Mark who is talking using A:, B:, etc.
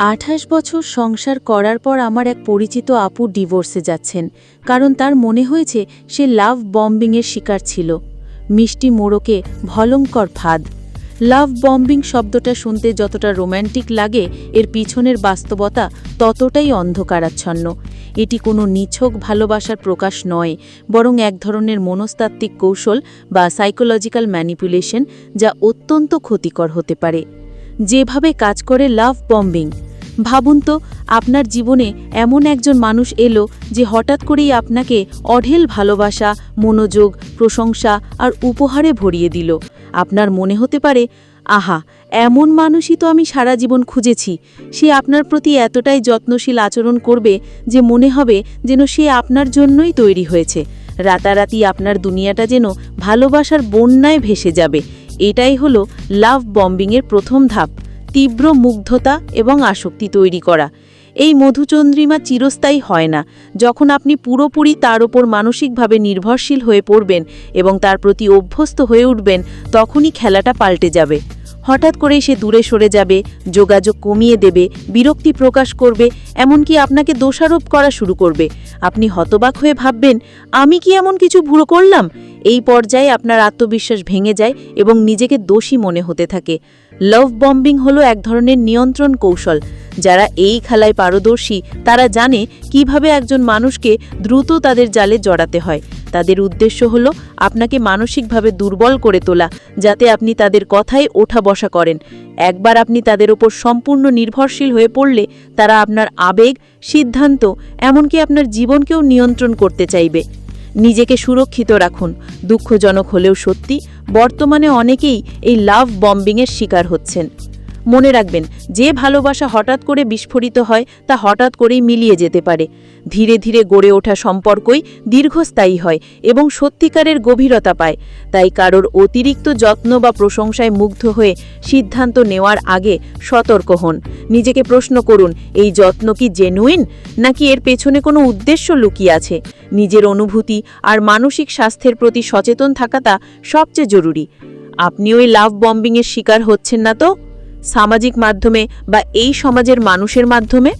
A: আঠাশ বছর সংসার করার পর আমার এক পরিচিত আপু ডিভোর্সে যাচ্ছেন, কারণ তার মনে হয়েছে সে লাভ বম্বিংয়ের শিকার ছিল। মিষ্টি মোড়কে ভলঙ্কর ফাঁদ। লাভ বম্বিং শব্দটা শুনতে যতটা রোম্যান্টিক লাগে, এর পিছনের বাস্তবতা ততটাই অন্ধকারাচ্ছন্ন। এটি কোনো নিছক ভালোবাসার প্রকাশ নয়, বরং এক ধরনের মনস্তাত্ত্বিক কৌশল বা সাইকোলজিক্যাল ম্যানিপুলেশন যা অত্যন্ত ক্ষতিকর হতে পারে। যেভাবে কাজ করে লাভ বম্বিং ভাবুন তো, আপনার জীবনে এমন একজন মানুষ এলো যে হঠাৎ করেই আপনাকে অঢেল ভালোবাসা, মনোযোগ, প্রশংসা আর উপহারে ভরিয়ে দিল। আপনার মনে হতে পারে, আহা, এমন মানুষই তো আমি সারা জীবন খুঁজেছি। সে আপনার প্রতি এতটাই যত্নশীল আচরণ করবে যে মনে হবে যেন সে আপনার জন্যই তৈরি হয়েছে। রাতারাতি আপনার দুনিয়াটা যেন ভালোবাসার বন্যায় ভেসে যাবে। এটাই হলো লাভ বম্বিংয়ের প্রথম ধাপ। তীব্র মুগ্ধতা এবং আসক্তি তৈরি করা। এই মধুচন্দ্রিমা চিরস্থায়ী হয় না। যখন আপনি পুরোপুরি তার ওপর মানসিকভাবে নির্ভরশীল হয়ে পড়বেন এবং তার প্রতি অভ্যস্ত হয়ে উঠবেন, তখনই খেলাটা পাল্টে যাবে। হঠাৎ করেই সে দূরে সরে যাবে, যোগাযোগ কমিয়ে দেবে, বিরক্তি প্রকাশ করবে, এমনকি আপনাকে দোষারোপ করা শুরু করবে। আপনি হতবাক হয়ে ভাববেন, আমি কি এমন কিছু ভুলো করলাম? এই পর্যায়ে আপনার আত্মবিশ্বাস ভেঙে যায় এবং নিজেকে দোষী মনে হতে থাকে। লাভ বম্বিং হলো এক ধরনের নিয়ন্ত্রণ কৌশল। যারা এই খেলায় পারদর্শী, তারা জানে কীভাবে একজন মানুষকে দ্রুত তাদের জালে জড়াতে হয়। তাদের উদ্দেশ্য হলো আপনাকে মানসিকভাবে দুর্বল করে তোলা, যাতে আপনি তাদের কথায় ওঠা বসা করেন। একবার আপনি তাদের ওপর সম্পূর্ণ নির্ভরশীল হয়ে পড়লে, তারা আপনার আবেগ, সিদ্ধান্ত, এমনকি আপনার জীবনকেও নিয়ন্ত্রণ করতে চাইবে। নিজেকে সুরক্ষিত রাখুন। দুঃখজনক হলেও সত্যি বর্তমানে অনেকেই এই লাভ বম্বিংয়ের শিকার হচ্ছেন। মনে রাখবেন, যে ভালোবাসা হঠাৎ করে বিস্ফোরিত হয়, তা হঠাৎ করেই মিলিয়ে যেতে পারে। ধীরে ধীরে গড়ে ওঠা সম্পর্কই দীর্ঘস্থায়ী হয় এবং সত্যিকারের গভীরতা পায়। তাই কারোর অতিরিক্ত যত্ন বা প্রশংসায় মুগ্ধ হয়ে সিদ্ধান্ত নেওয়ার আগে সতর্ক হন। নিজেকে প্রশ্ন করুন, এই যত্ন কি জেনুইন নাকি এর পেছনে কোনো উদ্দেশ্য লুকিয়ে আছে? নিজের অনুভূতি আর মানসিক স্বাস্থ্যের প্রতি সচেতন থাকাটা সবচেয়ে জরুরি। আপনি ওই লাভ বম্বিংয়ের শিকার হচ্ছেন না তো? সামাজিক মাধ্যমে বা এই সমাজের মানুষের মাধ্যমে?